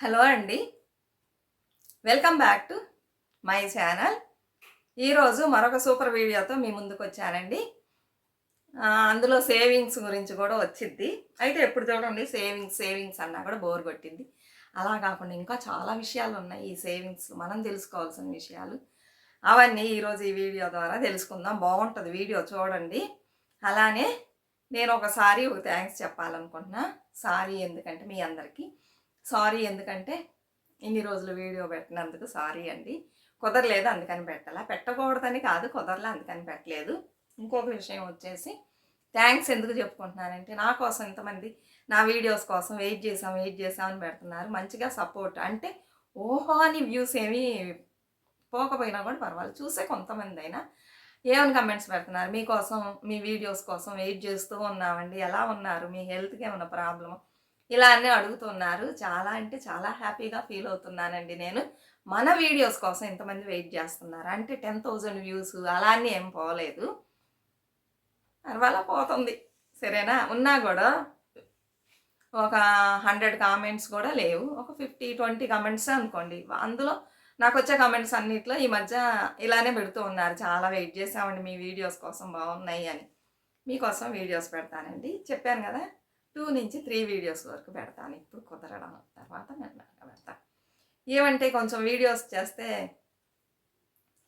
Hello అండి. Welcome back to my channel. ఈరోజు మరొక సూపర్ వీడియోతో మీ ముందుకు వచ్చానండి. అందులో సేవింగ్స్ గురించి కూడా వచ్చింది అయితే ఎప్పుడు చూడండి సేవింగ్స్ సేవింగ్స్ అన్నా కూడా బోర్ కొట్టింది. అలా కాకుండా ఇంకా చాలా విషయాలు ఉన్నాయి ఈ సేవింగ్స్ మనం తెలుసుకోవాల్సిన విషయాలు. అవన్నీ ఈరోజు ఈ వీడియో ద్వారా తెలుసుకుందాం. బాగుంటుంది వీడియో చూడండి. అలానే నేను ఒకసారి ఒక థ్యాంక్స్ చెప్పాలనుకుంటున్నా. సారీ ఎందుకంటే మీ అందరికీ. సారీ ఎందుకంటే ఇన్ని రోజులు వీడియో పెట్టినందుకు సారీ అండి. కుదరలేదు అందుకని పెట్టాలా. పెట్టకూడదని కాదు కుదరలే అందుకని పెట్టలేదు. ఇంకొక విషయం వచ్చేసి థ్యాంక్స్ ఎందుకు చెప్పుకుంటున్నానంటే నా కోసం ఇంతమంది నా వీడియోస్ కోసం వెయిట్ చేసాం వెయిట్ చేసామని పెడుతున్నారు. మంచిగా సపోర్ట్ అంటే ఓహో అని వ్యూస్ ఏమీ పోకపోయినా కూడా పర్వాలేదు. చూసే కొంతమంది అయినా ఏమని కమెంట్స్ పెడుతున్నారు? మీకోసం మీ వీడియోస్ కోసం వెయిట్ చేస్తూ ఉన్నామండి. ఎలా ఉన్నారు? మీ హెల్త్కి ఏమైనా ప్రాబ్లమ్ ఇలా అన్నీ అడుగుతున్నారు. చాలా అంటే చాలా హ్యాపీగా ఫీల్ అవుతున్నానండి నేను. మన వీడియోస్ కోసం ఇంతమంది వెయిట్ చేస్తున్నారు. అంటే టెన్ థౌజండ్ వ్యూస్ అలా అని ఏం పోలేదు. అలా పోతుంది. సరేనా? ఉన్నా కూడా ఒక హండ్రెడ్ కామెంట్స్ కూడా లేవు. ఒక ఫిఫ్టీ ట్వంటీ కామెంట్స్ అనుకోండి. అందులో నాకు వచ్చే కామెంట్స్ అన్నిట్లో ఈ మధ్య ఇలానే పెడుతూ ఉన్నారు. చాలా వెయిట్ చేసామండి మీ వీడియోస్ కోసం బాగున్నాయి అని. మీకోసం వీడియోస్ పెడతానండి. చెప్పాను కదా? టూ నుంచి త్రీ వీడియోస్ వరకు పెడతాను. ఇప్పుడు కుదరడం తర్వాత మెల్లగా పెడతాను ఏమంటే కొంచెం వీడియోస్ చేస్తే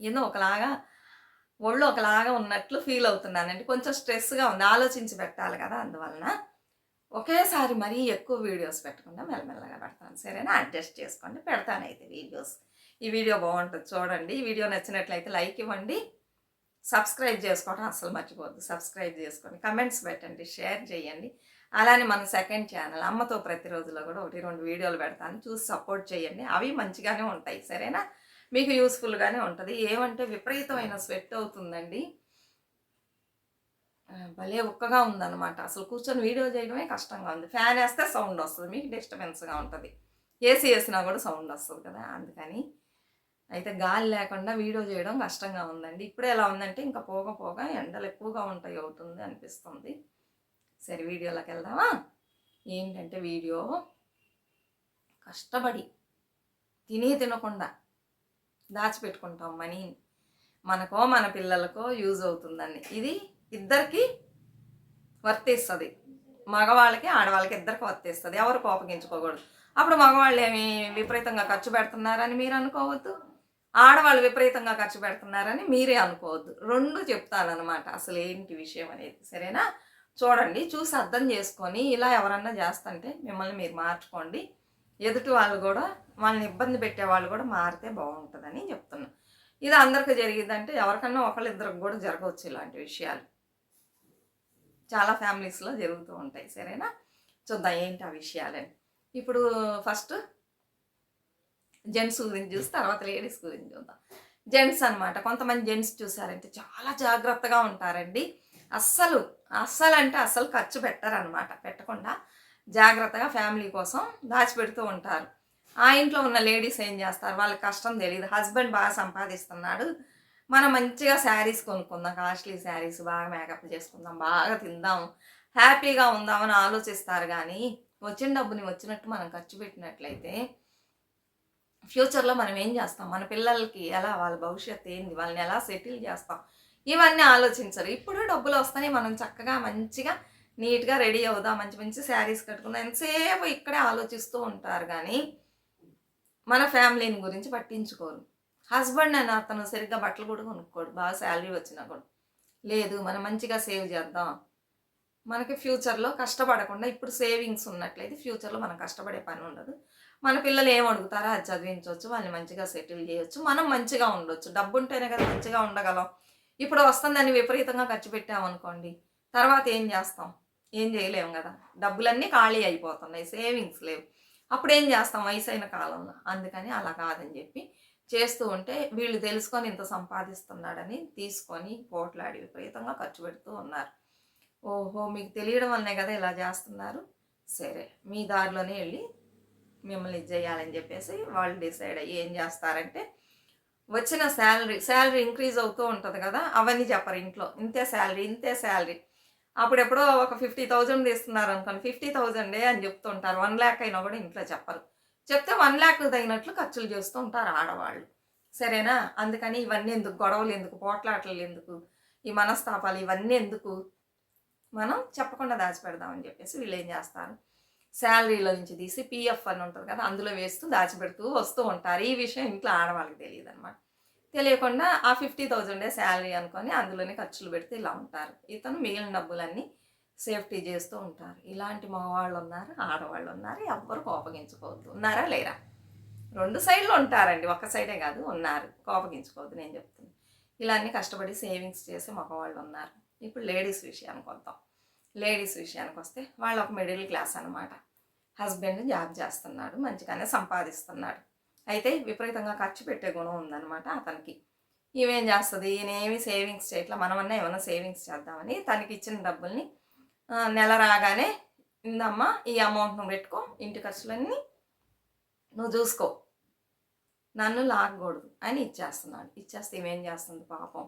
ఏదో ఒకలాగా ఒళ్ళు ఒకలాగా ఉన్నట్లు ఫీల్ అవుతున్నానండి కొంచెం స్ట్రెస్గా ఉంది. ఆలోచించి పెట్టాలి కదా అందువలన. ఒకేసారి మరీ ఎక్కువ వీడియోస్ పెట్టకుండా మెల్లమెల్లగా పెడతాను. సరేనా? అడ్జస్ట్ చేసుకోండి. పెడతాను అయితే వీడియోస్. ఈ వీడియో బాగుంటుంది చూడండి. ఈ వీడియో నచ్చినట్లయితే లైక్ ఇవ్వండి. సబ్స్క్రైబ్ చేసుకోవడం అసలు మర్చిపోద్దు సబ్స్క్రైబ్ చేసుకోండి. కమెంట్స్ పెట్టండి. షేర్ చేయండి. అలానే మన సెకండ్ ఛానల్ అమ్మతో ప్రతిరోజులో కూడా ఒకటి రెండు వీడియోలు పెడతాను. చూసి సపోర్ట్ చేయండి. అవి మంచిగానే ఉంటాయి. సరేనా? మీకు యూస్ఫుల్గానే ఉంటుంది. ఏమంటే విపరీతమైన స్వెట్ అవుతుందండి. భలే ఉక్కగా ఉందన్నమాట. అసలు కూర్చొని వీడియో చేయడమే కష్టంగా ఉంది. ఫ్యాన్ వేస్తే సౌండ్ వస్తుంది. మీకు డిస్టర్బెన్స్గా ఉంటుంది. ఏసీ వేసినా కూడా సౌండ్ వస్తుంది కదా? అందుకని అయితే గాలి లేకుండా వీడియో చేయడం కష్టంగా ఉందండి. ఇప్పుడే ఎలా ఉందంటే ఇంకా పోగ పోగా ఎండలు ఎక్కువగా ఉంటాయి అవుతుంది అనిపిస్తుంది. సరే వీడియోలోకి వెళ్దామా? ఏంటంటే వీడియో కష్టపడి తిని తినకుండా దాచిపెట్టుకుంటాం మనీ. మనకో మన పిల్లలకో యూజ్ అవుతుందని ఇది ఇద్దరికి వర్తిస్తుంది. మగవాళ్ళకి ఆడవాళ్ళకి ఇద్దరికి వర్తిస్తుంది. ఎవరు కోపగించుకోకూడదు. అప్పుడు మగవాళ్ళు ఏమి విపరీతంగా ఖర్చు పెడుతున్నారని మీరు అనుకోవద్దు. ఆడవాళ్ళు విపరీతంగా ఖర్చు పెడుతున్నారని మీరే అనుకోవద్దు. రెండు చెప్తానమాట అసలు ఏంటి విషయం అనేది. సరేనా? చూడండి చూసి అర్థం చేసుకొని ఇలా ఎవరన్నా చేస్తుంటే మిమ్మల్ని మీరు మార్చుకోండి. ఎదుటి వాళ్ళు కూడా వాళ్ళని ఇబ్బంది పెట్టే వాళ్ళు కూడా మారితే బాగుంటుందని చెప్తున్నాను ఇది అందరికీ జరిగిందంటే ఎవరికన్నా ఒకళ్ళిద్దరికి కూడా జరగవచ్చు ఇలాంటి విషయాలు. చాలా ఫ్యామిలీస్లో జరుగుతూ ఉంటాయి సరేనా? చూద్దాం ఏంటి ఆ విషయాలని. ఇప్పుడు ఫస్ట్ జెంట్స్ గురించి చూసి తర్వాత లేడీస్ గురించి చూద్దాం. జెంట్స్ అన్నమాట కొంతమంది జెంట్స్ చూసారంటే చాలా జాగ్రత్తగా ఉంటారండి. అస్సలు అస్సలు అంటే అస్సలు ఖర్చు పెట్టారనమాట పెట్టకుండా జాగ్రత్తగా ఫ్యామిలీ కోసం దాచిపెడుతూ ఉంటారు. ఆ ఇంట్లో ఉన్న లేడీస్ ఏం చేస్తారు? వాళ్ళకి కష్టం తెలియదు హస్బెండ్ బాగా సంపాదిస్తున్నాడు. మనం మంచిగా శారీస్ కొనుక్కుందాం. కాస్ట్లీ శారీస్ బాగా మేకప్ చేసుకుందాం. బాగా తిందాం. హ్యాపీగా ఉందామని ఆలోచిస్తారు కానీ వచ్చిన డబ్బుని వచ్చినట్టు మనం ఖర్చు పెట్టినట్లయితే ఫ్యూచర్లో మనం ఏం చేస్తాం? మన పిల్లలకి ఎలా? వాళ్ళ భవిష్యత్తు ఏంది? వాళ్ళని ఎలా సెటిల్ చేస్తాం? ఇవన్నీ ఆలోచించరు. ఇప్పుడు డబ్బులు వస్తాయి మనం చక్కగా మంచిగా నీట్గా రెడీ అవుదాం మంచి మంచి శారీస్ కట్టుకుందాం ఎంతసేపు ఇక్కడే ఆలోచిస్తూ ఉంటారు కానీ మన ఫ్యామిలీని గురించి పట్టించుకోరు. హస్బెండ్ అని అతను సరిగ్గా బట్టలు కూడా కొనుక్కోడు బాగా శాలరీ వచ్చినా కూడా. లేదు మనం మంచిగా సేవ్ చేద్దాం. మనకి ఫ్యూచర్లో కష్టపడకుండా ఇప్పుడు సేవింగ్స్ ఉన్నట్లయితే ఫ్యూచర్లో మనం కష్టపడే పని ఉండదు. మన పిల్లలు ఏం అడుగుతారో అది చదివించవచ్చు వాళ్ళని మంచిగా సెటిల్ చేయొచ్చు మనం మంచిగా ఉండొచ్చు. డబ్బు ఉంటేనే కదా మంచిగా ఉండగలం. ఇప్పుడు వస్తుందని విపరీతంగా ఖర్చు పెట్టామనుకోండి తర్వాత ఏం చేస్తాం? ఏం చేయలేము కదా. డబ్బులన్నీ ఖాళీ అయిపోతున్నాయి సేవింగ్స్ లేవు. అప్పుడు ఏం చేస్తాం? వయసు అయిన కాలంలో. అందుకని అలా కాదని చెప్పి చేస్తూ ఉంటే వీళ్ళు తెలుసుకొని ఇంత సంపాదిస్తున్నాడని తీసుకొని పోట్లాడి విపరీతంగా ఖర్చు పెడుతూ ఉన్నారు. ఓహో మీకు తెలియడం వల్లనే కదా ఇలా చేస్తున్నారు. సరే మీ దారిలోనే వెళ్ళి మిమ్మల్ని ఇది చేయాలని చెప్పేసి వాళ్ళు డిసైడ్ అయ్యి ఏం చేస్తారంటే వచ్చిన శాలరీ శాలరీ ఇంక్రీజ్ అవుతూ ఉంటుంది కదా అవన్నీ చెప్పరు ఇంట్లో. ఇంతే శాలరీ ఇంతే శాలరీ అప్పుడెప్పుడో ఒక ఫిఫ్టీ థౌజండ్ ఇస్తున్నారు అనుకోండి ఫిఫ్టీ థౌజండే అని చెప్తుంటారు. వన్ ల్యాక్ అయినా కూడా ఇంట్లో చెప్పరు. చెప్తే వన్ ల్యాక్ తగినట్లు ఖర్చులు చేస్తూ ఉంటారు ఆడవాళ్ళు. సరేనా? అందుకని ఇవన్నీ ఎందుకు గొడవలు ఎందుకు పోట్లాటలు ఎందుకు ఈ మనస్తాపాలు ఇవన్నీ ఎందుకు? మనం చెప్పకుండా దాచిపెడదామని చెప్పేసి వీళ్ళు ఏం చేస్తారు? శాలరీలో నుంచి తీసి పిఎఫ్ అని ఉంటుంది కదా అందులో వేస్తూ దాచిపెడుతూ వస్తూ ఉంటారు. ఈ విషయం ఇంట్లో ఆడవాళ్ళకి తెలియదు అనమాట తెలియకుండా ఆ ఫిఫ్టీ థౌజండే శాలరీ అనుకొని అందులోనే ఖర్చులు పెడితే ఇలా ఉంటారు. ఇతను మిగిలిన డబ్బులన్నీ సేఫ్టీ చేస్తూ ఉంటారు. ఇలాంటి మగవాళ్ళు ఉన్నారు ఆడవాళ్ళు ఉన్నారు ఎవ్వరు కోపగించుకోవద్దు. ఉన్నారా లేరా? రెండు సైడ్లు ఉంటారండి ఒక సైడే కాదు ఉన్నారు. కోపగించుకోవద్దు నేను చెప్తున్నాను ఇలా అన్ని కష్టపడి సేవింగ్స్ చేసే మగవాళ్ళు ఉన్నారు. ఇప్పుడు లేడీస్ విషయానికి వద్దాం. లేడీస్ విషయానికి వస్తే వాళ్ళు ఒక మిడిల్ క్లాస్ అనమాట హస్బెండ్ జాబ్ చేస్తున్నాడు మంచిగానే సంపాదిస్తున్నాడు. అయితే విపరీతంగా ఖర్చు పెట్టే గుణం ఉందన్నమాట అతనికి. ఈమెం చేస్తుంది? ఈయనేమి సేవింగ్స్ చేయట్లా? మనమన్నా ఏమైనా సేవింగ్స్ చేద్దామని తనకి ఇచ్చిన డబ్బుల్ని నెల రాగానే ఇందమ్మా ఈ అమౌంట్ నువ్వు పెట్టుకో ఇంటి ఖర్చులన్నీ నువ్వు చూసుకో. నన్ను లాగకూడదు అని ఇచ్చేస్తున్నాడు. ఇచ్చేస్తే ఇవేం చేస్తుంది పాపం.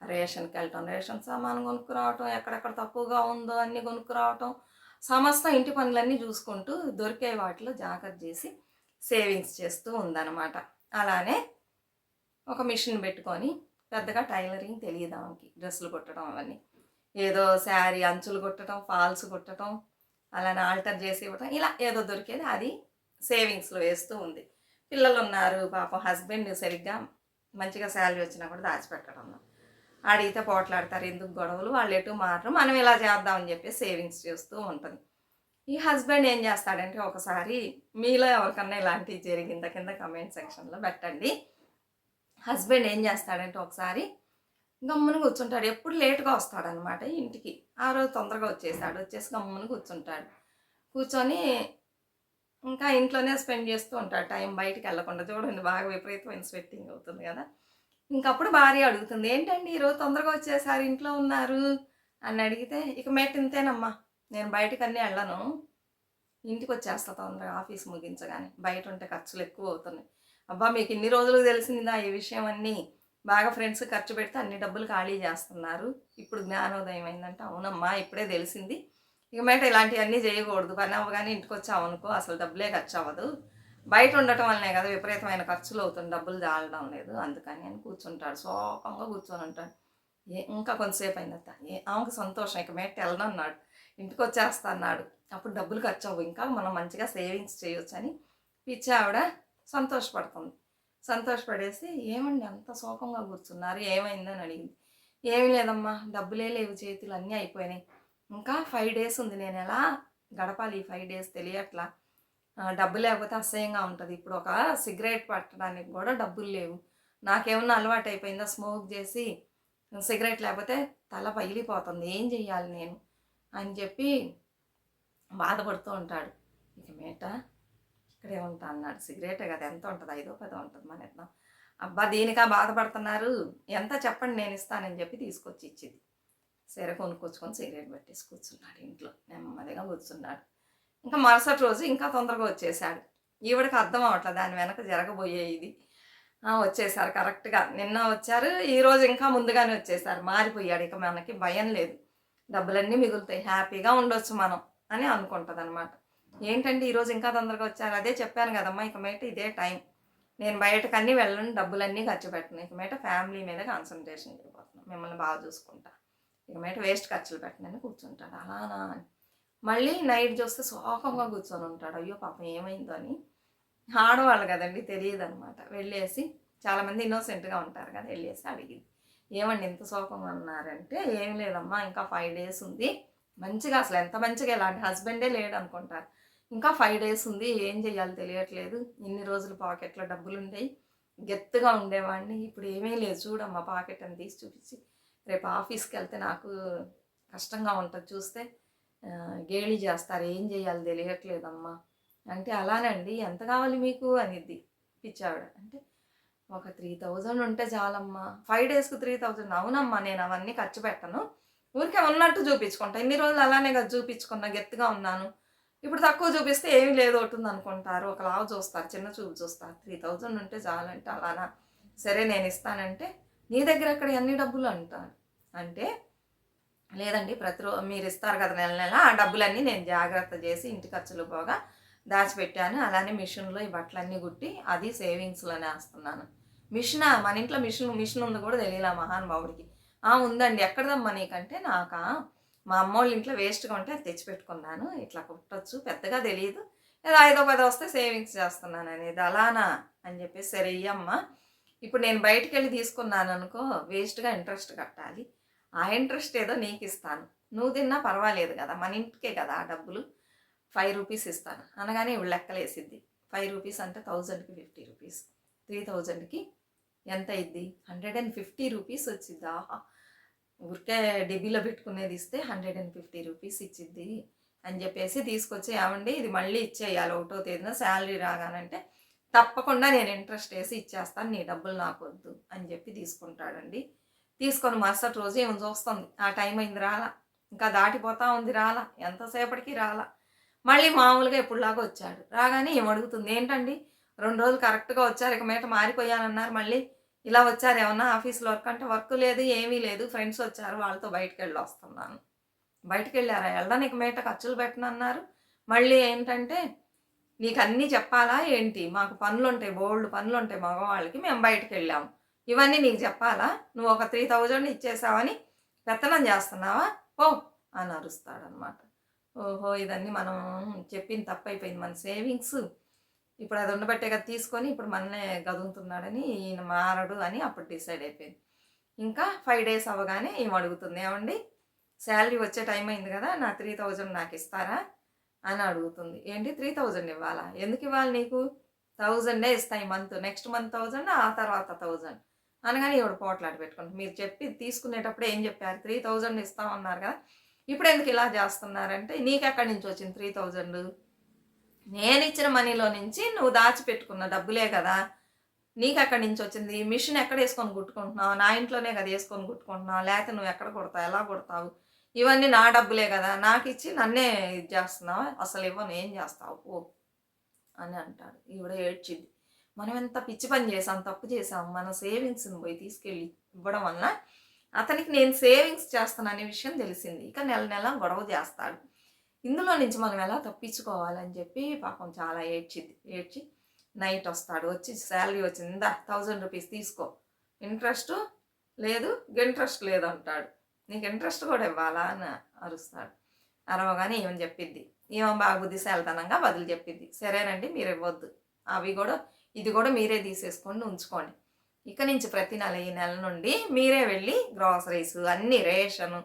రేషన్కి వెళ్ళటం రేషన్ సామాను కొనుక్కురావటం ఎక్కడెక్కడ తక్కువగా ఉందో అన్నీ కొనుక్కురావటం సమస్తం ఇంటి పనులన్నీ చూసుకుంటూ దొరికే వాటిలో జాగ్రత్త చేసి సేవింగ్స్ చేస్తూ ఉందన్నమాట. అలానే ఒక మిషన్ పెట్టుకొని పెద్దగా టైలరింగ్ తెలియదు ఆమెకి. డ్రెస్సులు కుట్టడం అవన్నీ. ఏదో శారీ అంచులు కుట్టడం ఫాల్స్ కుట్టడం అలానే ఆల్టర్ చేసి ఇవ్వటం ఇలా ఏదో దొరికేది అది సేవింగ్స్లో వేస్తూ ఉంది. పిల్లలు ఉన్నారు పాపం హస్బెండ్ సరిగ్గా మంచిగా శాలరీ వచ్చినా కూడా దాచిపెట్టడం. అడిగితే పోట్లాడతారు ఎందుకు గొడవలు? వాళ్ళు ఎటు మారరు. మనం ఇలా చేద్దామని చెప్పి సేవింగ్స్ చేస్తూ ఉంటుంది. ఈ హస్బెండ్ ఏం చేస్తాడంటే ఒకసారి మీలో ఎవరికన్నా ఇలాంటివి జరిగింద కింద కమెంట్ సెక్షన్లో పెట్టండి. హస్బెండ్ ఏం చేస్తాడంటే ఒకసారి గమ్మున కూర్చుంటాడు. ఎప్పుడు లేట్గా వస్తాడనమాట ఇంటికి. ఆ రోజు తొందరగా వచ్చేసాడు. వచ్చేసి గమ్మున కూర్చుంటాడు. కూర్చొని ఇంకా ఇంట్లోనే స్పెండ్ చేస్తూ ఉంటాడు. టైం బయటికి వెళ్ళకుండా. చూడండి బాగా విపరీతమైన స్వెట్టింగ్ అవుతుంది కదా. ఇంకప్పుడు భార్య అడుగుతుంది ఏంటండి ఈరోజు తొందరగా వచ్చేసారు ఇంట్లో ఉన్నారు? అని అడిగితే ఇక మేట ఇంతేనమ్మా నేను బయటకు అన్నీ వెళ్ళను. ఇంటికి వచ్చేస్తా తొందరగా ఆఫీస్ ముగించగానే. బయట ఉంటే ఖర్చులు ఎక్కువ అవుతున్నాయి. అబ్బా మీకు ఇన్ని రోజులు తెలిసిందా ఈ విషయం అన్నీ? బాగా ఫ్రెండ్స్ ఖర్చు పెడితే అన్ని డబ్బులు ఖాళీ చేస్తున్నారు. ఇప్పుడు జ్ఞానోదయం అయిందంటే అవునమ్మా ఇప్పుడే తెలిసింది. ఇక మేట ఇలాంటివన్నీ చేయకూడదు. పని అవ్వగానే ఇంటికి వచ్చామనుకో అసలు డబ్బులే ఖర్చు అవ్వదు. బయట ఉండటం వల్లనే కదా విపరీతమైన ఖర్చులు అవుతుంది డబ్బులు జాలడం లేదు. అందుకని అని కూర్చుంటాడు శోకంగా కూర్చొని ఉంటాడు. ఏ ఇంకా కొంతసేపు అయిందట. ఏ ఆమెకు సంతోషం ఇక మేట వెళ్ళనన్నాడు ఇంటికి వచ్చేస్తా అన్నాడు. అప్పుడు డబ్బులు ఖర్చు అవ్వు ఇంకా మనం మంచిగా సేవింగ్స్ చేయొచ్చు అని పిచ్చి ఆవిడ సంతోషపడుతుంది. సంతోషపడేసి ఏమండి అంత శోకంగా కూర్చున్నారు? ఏమైందని అడిగింది. ఏమీ లేదమ్మా డబ్బులే లేవు చేతులు అన్నీ అయిపోయినాయి. ఇంకా ఫైవ్ డేస్ ఉంది నేను ఎలా గడపాలి ఈ ఫైవ్ డేస్ తెలియట్లా? డబ్బు లేకపోతే అసహ్యంగా ఉంటుంది. ఇప్పుడు ఒక సిగరెట్ పట్టడానికి కూడా డబ్బులు లేవు. నాకేమన్నా అలవాటు అయిపోయిందా స్మోక్ చేసి సిగరెట్ లేకపోతే తల పగిలిపోతుంది. ఏం చెయ్యాలి నేను? అని చెప్పి బాధపడుతూ ఉంటాడు. ఇక మేట ఇక్కడే ఉంటా అన్నాడు. సిగరెటే కదా ఎంత ఉంటుంది? ఐదో పదో ఉంటుంది మన ఇద్దాం అబ్బా దీనికా బాధపడుతున్నారు? ఎంత చెప్పండి నేను ఇస్తానని చెప్పి తీసుకొచ్చి ఇచ్చింది. సరే కొనుక్కొచ్చుకొని సిగరెట్ పెట్టేసి కూర్చున్నాడు ఇంట్లో. నెమ్మదిగా కూర్చున్నాడు. ఇంకా మరుసటి రోజు ఇంకా తొందరగా వచ్చేసాడు ఈవిడకి అర్థం అవట్లేదు దాని వెనక జరగబోయే ఇది. వచ్చేసారు కరెక్ట్గా. నిన్న వచ్చారు ఈరోజు ఇంకా ముందుగానే వచ్చేసారు మారిపోయాడు ఇక మనకి భయం లేదు. డబ్బులన్నీ మిగులుతాయి. హ్యాపీగా ఉండొచ్చు మనం అని అనుకుంటుంది అనమాట ఏంటంటే ఈరోజు ఇంకా తొందరగా వచ్చారు? అదే చెప్పాను కదమ్మా ఇక మీట ఇదే టైం. నేను బయటకు అన్నీ వెళ్ళను డబ్బులన్నీ ఖర్చు పెట్టను. ఇక మీట ఫ్యామిలీ మీద కాన్సన్ట్రేషన్ చేయబోతున్నాను మిమ్మల్ని బాగా చూసుకుంటా. ఇక మీట వేస్ట్ ఖర్చులు పెట్టనని కూర్చుంటాడు. అలానా అని. మళ్ళీ నైట్ చూస్తే శోకంగా కూర్చొని ఉంటాడు. అయ్యో పాపం ఏమైందో అని. ఆడవాళ్ళు కదండి తెలియదు అనమాట వెళ్ళేసి చాలామంది ఇన్నోసెంట్గా ఉంటారు కదా వెళ్ళేసి అడిగింది. ఏమండి ఎంత శోకం అన్నారంటే ఏం లేదమ్మా ఇంకా ఫైవ్ డేస్ ఉంది. మంచిగా అసలు ఎంత మంచిగా ఇలాంటి హస్బెండే లేడు అనుకుంటారు. ఇంకా ఫైవ్ డేస్ ఉంది ఏం చేయాలో తెలియట్లేదు. ఇన్ని రోజులు పాకెట్లో డబ్బులు ఉండేవి గెత్తుగా ఉండేవాడిని. ఇప్పుడు ఏమీ లేదు. చూడమ్మా పాకెట్ అని తీసి చూపించి రేపు ఆఫీస్కి వెళ్తే నాకు కష్టంగా ఉంటుంది. చూస్తే గేలి చేస్తారు. ఏం చేయాలో తెలియట్లేదమ్మా. అంటే అలానండి. ఎంత కావాలి మీకు? అనిద్ది పిచ్చావిడ. అంటే ఒక త్రీ థౌజండ్ ఉంటే చాలమ్మా. ఫైవ్ డేస్కి త్రీ థౌజండ్ అవునమ్మా నేను అవన్నీ ఖర్చు పెట్టను. ఊరికే ఉన్నట్టు చూపించుకుంటా. ఇన్ని రోజులు అలానే కదా చూపించుకున్నా గట్టిగా ఉన్నాను. ఇప్పుడు తక్కువ చూపిస్తే ఏమీ లేదు ఉంటుంది అనుకుంటారు. ఒక లావు చూస్తారు చిన్న చూపు చూస్తారు. త్రీ థౌజండ్ ఉంటే చాలంటే అలానా? సరే నేను ఇస్తానంటే నీ దగ్గర అక్కడ ఎన్ని డబ్బులు అంటారు? అంటే లేదండి ప్రతిరోజు మీరు ఇస్తారు కదా నెల నెల ఆ డబ్బులన్నీ నేను జాగ్రత్త చేసి ఇంటి ఖర్చులు పోగా దాచిపెట్టాను. అలానే మిషన్లో ఈ బట్టలన్నీ కుట్టి అది సేవింగ్స్లోనే వేస్తున్నాను. మిషన్ మన ఇంట్లో మిషన్ మిషన్ ఉంది కూడా తెలియలే మహానుభావుడికి. ఆ ఉందండి. ఎక్కడదమ్మా నీకంటే నాకా? మా అమ్మ వాళ్ళ ఇంట్లో వేస్ట్గా ఉంటే అది తెచ్చిపెట్టుకున్నాను. ఇట్లా కుట్టచ్చు పెద్దగా తెలియదు. ఏదో ఐదో పదో వస్తే సేవింగ్స్ చేస్తున్నాను అనేది అలానా అని చెప్పేసి సరే అమ్మ ఇప్పుడు నేను బయటికి వెళ్ళి తీసుకున్నాను అనుకో వేస్ట్గా ఇంట్రెస్ట్ కట్టాలి. ఆ ఇంట్రెస్ట్ ఏదో నీకు ఇస్తాను నువ్వు తిన్నా పర్వాలేదు కదా మన ఇంటికే కదా ఆ డబ్బులు. ఫైవ్ రూపీస్ ఇస్తాను. అనగానే ఇవి లెక్కలేసిద్ది. ఫైవ్ రూపీస్ అంటే థౌజండ్కి ఫిఫ్టీ రూపీస్. త్రీ థౌజండ్కి ఎంత ఇద్ది? హండ్రెడ్ అండ్ ఫిఫ్టీ రూపీస్ వచ్చింది ఆహా! ఊరికే డిబ్బీలో పెట్టుకునేది ఇస్తే హండ్రెడ్ అండ్ ఫిఫ్టీ రూపీస్ ఇచ్చిద్ది అని చెప్పేసి తీసుకొచ్చి ఏమండి ఇది మళ్ళీ ఇచ్చేయాలి. ఒకటో తేదీన శాలరీ రాగానంటే తప్పకుండా నేను ఇంట్రెస్ట్ వేసి ఇచ్చేస్తాను. నీ డబ్బులు నాకు వద్దు అని చెప్పి తీసుకుంటాడండి. తీసుకొని మరుసటి రోజు ఏమి చూస్తుంది. ఆ టైం అయింది రాలా. ఇంకా దాటిపోతా ఉంది రాలా. ఎంతసేపటికి రాలా. మళ్ళీ మామూలుగా ఎప్పుడులాగా వచ్చాడు. రాగానే ఏమడుగుతుంది ఏంటండి? రెండు రోజులు కరెక్ట్గా వచ్చారు. ఇక మీట మారిపోయానన్నారు. మళ్ళీ ఇలా వచ్చారు. ఏమన్నా ఆఫీస్లో వర్క్ అంటే వర్క్ లేదు ఏమీ లేదు. ఫ్రెండ్స్ వచ్చారు. వాళ్ళతో బయటకు వెళ్ళి వస్తున్నాను. బయటకు వెళ్ళారా? వెళ్ళడానికి మేట ఖర్చులు పెట్టనన్నారు. మళ్ళీ ఏంటంటే నీకు అన్నీ చెప్పాలా ఏంటి? మాకు పనులు ఉంటాయి బోల్డ్ పనులు ఉంటాయి మగవాళ్ళకి. మేము బయటకు వెళ్ళాము. ఇవన్నీ నీకు చెప్పాలా? నువ్వు ఒక త్రీ థౌజండ్ ఇచ్చేసావని పెత్తనం చేస్తున్నావా? ఓ అని అరుస్తాడనమాట ఓహో ఇదన్నీ మనం చెప్పింది తప్పైపోయింది మన సేవింగ్స్ ఇప్పుడు అది ఉండబట్టే కదా తీసుకొని ఇప్పుడు మననే గదుగుతున్నాడని ఈయన మారడు అని అప్పుడు డిసైడ్ అయిపోయింది. ఇంకా ఫైవ్ డేస్ అవ్వగానే ఏం అడుగుతుంది? ఏమండి? శాలరీ వచ్చే టైం అయింది కదా నా త్రీ థౌజండ్ నాకు ఇస్తారా? అని అడుగుతుంది. ఏంటి? త్రీ థౌజండ్ ఇవ్వాలా? ఎందుకు ఇవ్వాలి నీకు? థౌజండే ఇస్తాయి మంత్ నెక్స్ట్ మంత్ థౌజండ్ ఆ తర్వాత థౌజండ్ అనగానే ఇవిడ పోట్లాడి పెట్టుకుంది మీరు చెప్పి తీసుకునేటప్పుడు ఏం చెప్పారు? త్రీ థౌజండ్ ఇస్తామన్నారు కదా. ఇప్పుడు ఎందుకు ఇలా చేస్తున్నారంటే నీకు ఎక్కడి నుంచి వచ్చింది త్రీ థౌజండ్? నేను ఇచ్చిన మనీలో నుంచి నువ్వు దాచిపెట్టుకున్న డబ్బులే కదా. నీకు ఎక్కడి నుంచి వచ్చింది? మిషన్ ఎక్కడ వేసుకొని కుట్టుకుంటున్నావు? నా ఇంట్లోనే కదా వేసుకొని కుట్టుకుంటున్నావు? లేకపోతే నువ్వు ఎక్కడ కుడతావు? ఎలా కుడతావు? ఇవన్నీ నా డబ్బులే కదా. నాకు ఇచ్చి నన్నే ఇది చేస్తున్నావు? అసలు ఇవ్వను. ఏం చేస్తావు? ఓ అని అంటాడు. ఈవిడ ఏడ్చిద్ది మనం ఎంత పిచ్చి పని చేసాం తప్పు చేసాం మన సేవింగ్స్ని పోయి తీసుకెళ్ళి ఇవ్వడం వలన అతనికి నేను సేవింగ్స్ చేస్తాననే అనే విషయం తెలిసింది. ఇక నెల నెల గొడవ చేస్తాడు. ఇందులో నుంచి మనం ఎలా తప్పించుకోవాలని చెప్పి పాపం చాలా ఏడ్చిద్ది ఏడ్చి నైట్ వస్తాడు. వచ్చి శాలరీ వచ్చింది ఇందా థౌజండ్ రూపీస్ తీసుకో. ఇంట్రెస్ట్ లేదు ఇంట్రెస్ట్ లేదు అంటాడు. నీకు ఇంట్రెస్ట్ కూడా ఇవ్వాలా? అని అరుస్తాడు. అరవగానే ఏమని చెప్పిద్ది? ఏమో బాగా బుద్ధిశాలితనంగా బదులు చెప్పిద్ది. సరేనండి మీరు ఇవ్వద్దు. అవి కూడా ఇది కూడా మీరే తీసేసుకొని ఉంచుకోండి. ఇక నుంచి ప్రతి నెల ఈ నెల నుండి మీరే వెళ్ళి గ్రాసరీస్ అన్నీ రేషను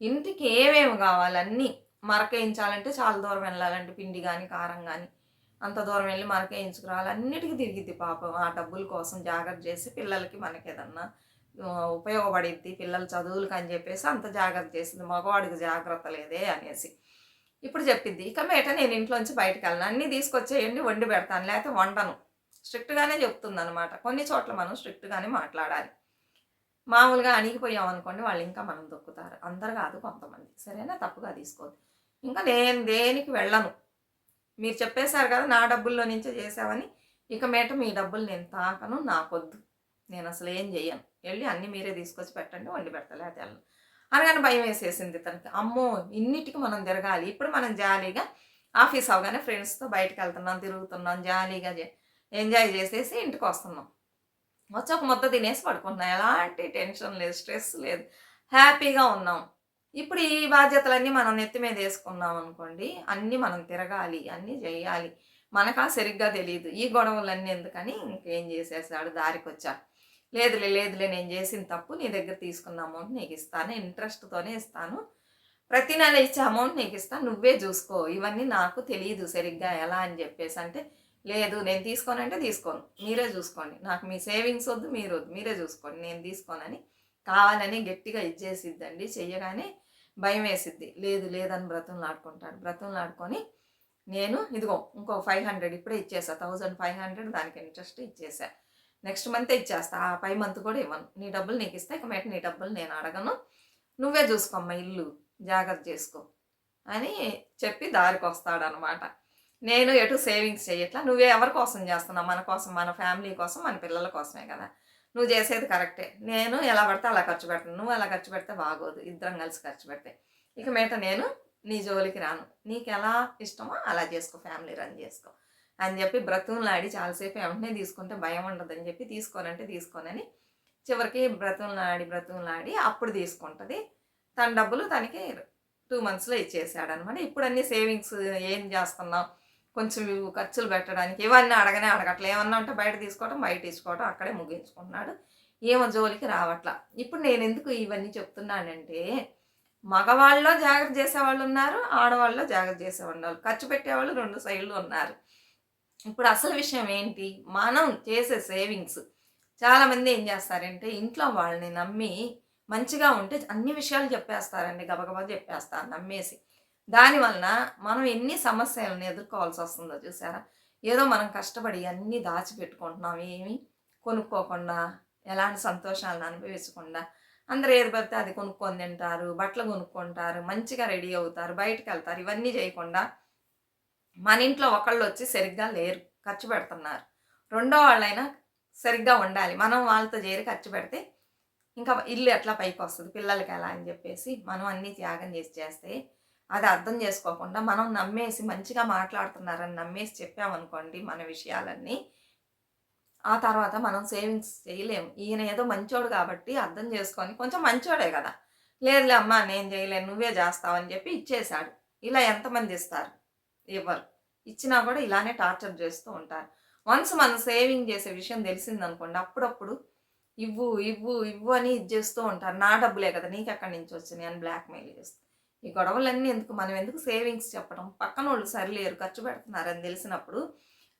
ఇంటికి ఏమేమి కావాలన్నీ మరకేయించాలంటే చాలా దూరం వెళ్ళాలంటే పిండి కానీ కారం కానీ అంత దూరం వెళ్ళి మరకేయించుకురావాలి అన్నిటికీ తిరిగిద్ది పాపం. ఆ డబ్బుల కోసం జాగ్రత్త చేసి పిల్లలకి మనకి ఏదన్నా ఉపయోగపడిద్ది. పిల్లల చదువులకు అని చెప్పేసి అంత జాగ్రత్త చేసింది. మగవాడికి జాగ్రత్త లేదే అనేసి ఇప్పుడు చెప్పింది ఇక మేట నేను ఇంట్లోంచి బయటకు వెళ్ళను. అన్నీ తీసుకొచ్చేయండి వండి పెడతాను. లేకపోతే వండను. స్ట్రిక్ట్గానే చెప్తుంది అనమాట కొన్ని చోట్ల మనం స్ట్రిక్ట్గానే మాట్లాడాలి. మామూలుగా అణిగిపోయాం అనుకోండి వాళ్ళు ఇంకా మనం దొక్కుతారు. అందరు కాదు కొంతమంది. సరేనా? తప్పుగా తీసుకోవద్దు. ఇంకా నేను దేనికి వెళ్ళను? మీరు చెప్పేశారు కదా నా డబ్బుల్లో నుంచే చేసావని ఇక మేట మీ డబ్బులు నేను తాకను నాకొద్దు. నేను అసలు ఏం చెయ్యను. వెళ్ళి అన్నీ మీరే తీసుకొచ్చి పెట్టండి వండి పెడతలే అది వెళ్ళను. అనగానే భయం వేసేసింది తనకి. అమ్మో! ఇన్నిటికి మనం తిరగాలి. ఇప్పుడు మనం జాలీగా ఆఫీస్ అవగానే ఫ్రెండ్స్తో బయటకు వెళ్తున్నాం తిరుగుతున్నాం జాలీగా చే- ఎంజాయ్ చేసేసి ఇంటికి వస్తున్నాం వచ్చి ఒక ముద్ద తినేసి పడుకుంటున్నాం. ఎలాంటి టెన్షన్ లేదు స్ట్రెస్ లేదు. హ్యాపీగా ఉన్నాం. ఇప్పుడు ఈ బాధ్యతలన్నీ మనం నెత్తి మీద వేసుకున్నాం అనుకోండి అన్నీ మనం తిరగాలి అన్నీ చేయాలి. మనకా సరిగ్గా తెలియదు ఈ గొడవలన్నీ ఎందుకని ఇంకేం చేసేసాడు దారికి వచ్చా లేదులే లేదులే నేను చేసిన తప్పు నీ దగ్గర తీసుకున్న అమౌంట్ నీకు ఇస్తాను ఇంట్రెస్ట్తోనే ఇస్తాను. ప్రతి నెల ఇచ్చే అమౌంట్ నీకు ఇస్తాను నువ్వే చూసుకో. ఇవన్నీ నాకు తెలియదు సరిగ్గా ఎలా అని చెప్పేసి అంటే లేదు నేను తీసుకోనంటే తీసుకోను. మీరే చూసుకోండి. నాకు మీ సేవింగ్స్ వద్దు మీరు వద్దు. మీరే చూసుకోండి. నేను తీసుకోనని కావాలని గట్టిగా ఇచ్చేసిద్దండి. చెయ్యగానే భయం వేసిద్ది లేదు లేదని బ్రతులు ఆడుకుంటాడు బ్రతులు ఆడుకొని నేను ఇదిగో ఇంకో ఫైవ్ హండ్రెడ్ ఇప్పుడే ఇచ్చేసా. థౌజండ్ ఫైవ్ హండ్రెడ్ దానికి ఇంట్రెస్ట్ ఇచ్చేసా. నెక్స్ట్ మంత్ ఇచ్చేస్తా. ఆ పై మంత్ కూడా ఇవ్వను. నీ డబ్బులు నీకు ఇస్తే ఇక మేట నీ డబ్బులు నేను అడగను. నువ్వే చూసుకోమ్మా ఇల్లు. జాగ్రత్త చేసుకో అని చెప్పి దారికి వస్తాడనమాట నేను ఎటు సేవింగ్స్ చేయట్లా నువ్వే ఎవరి కోసం చేస్తున్నావు? మన కోసం మన ఫ్యామిలీ కోసం మన పిల్లల కోసమే కదా. నువ్వు చేసేది కరెక్టే. నేను ఎలా పడితే అలా ఖర్చు పెడతాను. నువ్వు అలా ఖర్చు పెడితే బాగోదు. ఇద్దరం కలిసి ఖర్చు పెడితే. ఇక మీట నేను నీ జోలికి రాను. నీకు ఎలా ఇష్టమో అలా చేసుకో. ఫ్యామిలీ రన్ చేసుకో. అని చెప్పి బ్రతుకులాడి చాలాసేపు వెంటనే తీసుకుంటే భయం ఉండదని చెప్పి తీసుకోనంటే తీసుకోనని చివరికి బ్రతుకులాడి బ్రతుకులాడి అప్పుడు తీసుకుంటుంది. తన డబ్బులు తనకి టూ మంత్స్లో ఇచ్చేసాడు అనమాట ఇప్పుడు అన్ని సేవింగ్స్ ఏం చేస్తున్నావు? కొంచెం ఖర్చులు పెట్టడానికి. ఇవన్నీ అడగనే అడగట్లే. ఏమన్నా ఉంటే బయట తీసుకోవడం బయట తీసుకోవడం అక్కడే ముగించుకుంటున్నాడు. ఏమో జోలికి రావట్లా. ఇప్పుడు నేను ఎందుకు ఇవన్నీ చెప్తున్నానంటే మగవాళ్ళలో జాగ్రత్త చేసేవాళ్ళు ఉన్నారు ఆడవాళ్ళలో జాగ్రత్త చేసేవాళ్ళు ఖర్చు పెట్టేవాళ్ళు రెండు సైడ్లు ఉన్నారు. ఇప్పుడు అసలు విషయం ఏంటి? మనం చేసే సేవింగ్స్ చాలామంది ఏం చేస్తారంటే ఇంట్లో వాళ్ళని నమ్మి మంచిగా ఉంటే అన్ని విషయాలు చెప్పేస్తారండి. గబగబా చెప్పేస్తారు నమ్మేసి. దానివలన మనం ఎన్ని సమస్యలను ఎదుర్కోవాల్సి వస్తుందో చూసారా? ఏదో మనం కష్టపడి అన్నీ దాచిపెట్టుకుంటున్నాం ఏమి కొనుక్కోకుండా ఎలాంటి సంతోషాలను అనుభవించకుండా అందరూ ఏది పడితే అది కొనుక్కొని తింటారు బట్టలు కొనుక్కుంటారు మంచిగా రెడీ అవుతారు బయటకు వెళ్తారు ఇవన్నీ చేయకుండా మన ఇంట్లో ఒకళ్ళు వచ్చి సరిగ్గా లేరు ఖర్చు పెడుతున్నారు. రెండో వాళ్ళైనా సరిగ్గా ఉండాలి. మనం వాళ్ళతో చేరి ఖర్చు పెడితే ఇంకా ఇల్లు ఎట్లా పైకి వస్తుంది పిల్లలకి ఎలా అని చెప్పేసి మనం అన్నీ త్యాగం చేసి చేస్తే అది అర్థం చేసుకోకుండా మనం నమ్మేసి మంచిగా మాట్లాడుతున్నారని నమ్మేసి చెప్పామనుకోండి మన విషయాలన్నీ ఆ తర్వాత మనం సేవింగ్స్ చేయలేము. ఈయన ఏదో మంచోడు కాబట్టి అర్థం చేసుకొని కొంచెం మంచోడే కదా. లేదులే అమ్మా నేను చేయలేను నువ్వే చేస్తావని చెప్పి ఇచ్చేశాడు. ఇలా ఎంతమంది ఇస్తారు? ఇవ్వరు ఇచ్చినా కూడా ఇలానే టార్చర్ చేస్తూ ఉంటారు. వన్స్ మనం సేవింగ్ చేసే విషయం తెలిసిందనుకోండి అప్పుడప్పుడు ఇవ్వు ఇవ్వు ఇవ్వు అని ఇది చేస్తూ ఉంటారు. నా డబ్బులే కదా నీకు ఎక్కడి నుంచి వచ్చినాయి అని బ్లాక్మెయిల్ చేస్తాను ఈ గొడవలన్నీ ఎందుకు? మనం ఎందుకు సేవింగ్స్ చెప్పడం? పక్కన వాళ్ళు సరిలేరు ఖర్చు పెడుతున్నారని తెలిసినప్పుడు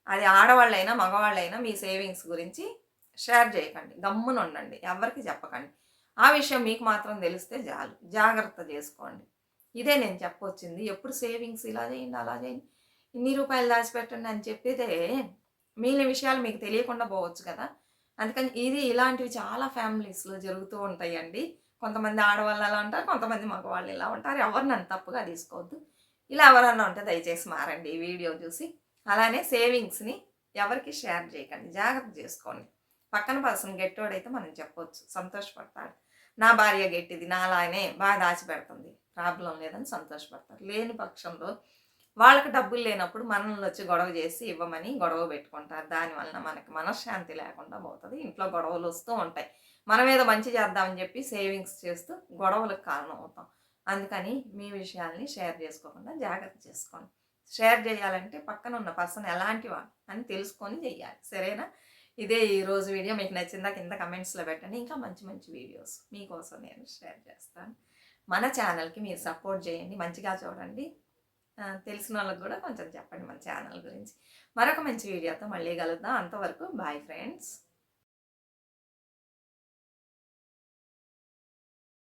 అది ఆడవాళ్ళైనా మగవాళ్ళైనా మీ సేవింగ్స్ గురించి షేర్ చేయకండి. గమ్మున ఉండండి. ఎవరికి చెప్పకండి. ఆ విషయం మీకు మాత్రం తెలిస్తే చాలు. జాగ్రత్త చేసుకోండి. ఇదే నేను చెప్పొచ్చింది. ఎప్పుడు సేవింగ్స్ ఇలా చేయండి అలా చేయండి. ఇన్ని రూపాయలు దాచిపెట్టండి అని చెప్పేదే మిగిలిన విషయాలు మీకు తెలియకుండా పోవచ్చు కదా. అందుకని ఇది ఇలాంటివి చాలా ఫ్యామిలీస్లో జరుగుతూ ఉంటాయండి. కొంతమంది ఆడవాళ్ళు అలా ఉంటారు కొంతమంది మగవాళ్ళు ఇలా ఉంటారు. ఎవరు నన్ను తప్పుగా తీసుకోవద్దు. ఇలా ఎవరన్నా ఉంటే దయచేసి మారండి ఈ వీడియో చూసి. అలానే సేవింగ్స్ని ఎవరికి షేర్ చేయకండి జాగ్రత్త చేసుకోండి. పక్కన పర్సన్ గెట్టోడైతే మనం చెప్పొచ్చు సంతోషపడతాడు. నా భార్య గెట్టిది నా అలానే బాగా దాచిపెడుతుంది. ప్రాబ్లం లేదని సంతోషపడతారు. లేని పక్షంలో వాళ్ళకి డబ్బులు లేనప్పుడు మనల్ని వచ్చి గొడవ చేసి ఇవ్వమని గొడవ పెట్టుకుంటారు. దానివలన మనకి మనశ్శాంతి లేకుండా పోతుంది. ఇంట్లో గొడవలు వస్తూ ఉంటాయి. మన మీద మంచి చేద్దామని చెప్పి సేవింగ్స్ చేస్తూ గొడవలకు కారణం అవుతాం అందుకని మీ విషయాల్ని షేర్ చేసుకోకుండా జాగ్రత్త చేసుకోండి. షేర్ చేయాలంటే పక్కన ఉన్న పర్సన్ ఎలాంటి వాడు అని తెలుసుకొని చెయ్యాలి. సరేనా? ఇదే ఈ రోజు వీడియో. మీకు నచ్చిందా కింద కమెంట్స్లో పెట్టండి. ఇంకా మంచి మంచి వీడియోస్ మీకోసం నేను షేర్ చేస్తాను. మన ఛానల్కి మీరు సపోర్ట్ చేయండి. మంచిగా చూడండి. తెలిసిన వాళ్ళకి కూడా కొంచెం చెప్పండి మన ఛానల్ గురించి. మరొక మంచి వీడియోతో మళ్ళీ కలుద్దాం. అంతవరకు బాయ్ ఫ్రెండ్స్.